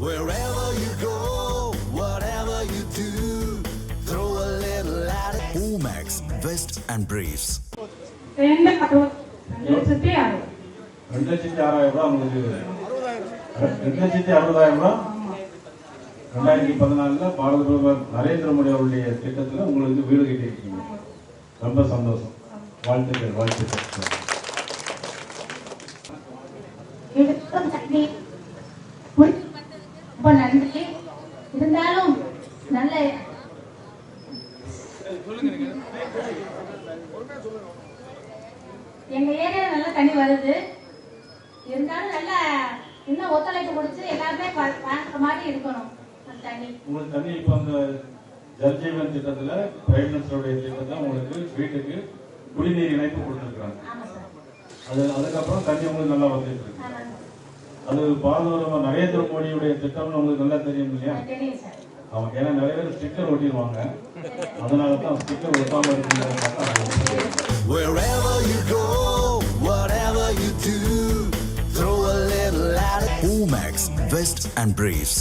Wherever you go, whatever you do, throw a little at it. Omax, Vest and Briefs. ரெண்டு லட்சத்தி ஆறாயிரம் ரூபாய் உங்களுக்கு ரெண்டு லட்சத்தி அறுபதாயிரம் ரூபாய் ரெண்டாயிரத்தி பதினாலுல பாரத பிரதமர் நரேந்திர மோடி அவருடைய திட்டத்துல உங்களுக்கு வீடு கட்டியிருக்கீங்க ரொம்ப சந்தோஷம் வாழ்த்துக்கள் வாழ்த்துக்கள் எடுக்கும் தண்ணி குடிச்சு வந்ததுக்கு ரொம்ப நன்றி இருந்தாலும் நல்ல எங்க ஏரியால நல்ல தண்ணி வருது. இருந்தாலும் நல்ல இன்னும் ஒத்துழைப்பு கொடுத்து எல்லாருமே பார்க்குற மாதிரி இருக்கணும் தண்ணி. உங்களுக்கு தண்ணி இப்போ அந்த ஜல்ஜீவன் திட்டத்துல பிரைம் மினிஸ்டருடைய திட்டத்துல உங்களுக்கு வீட்டுக்கு குடிநீர் இணைப்பு கொடுத்துருக்காங்க அது அதுக்கப்புறம் தண்ணி உங்களுக்கு நல்லா வந்துட்டு இருக்கு. அது பிரதமர் நரேந்திர மோடியுடைய திட்டம்னு உங்களுக்கு நல்லா தெரியும் இல்லையா அவங்க ஏன்னா நிறைய பேர் ஸ்டிக்கர் ஒட்டிடுவாங்க அதனால தான் ஸ்டிக்கர் ஒட்டாம இருக்குங்கிறத Wherever you go, whatever you do, throw a little at it. Omax, Vest and Briefs.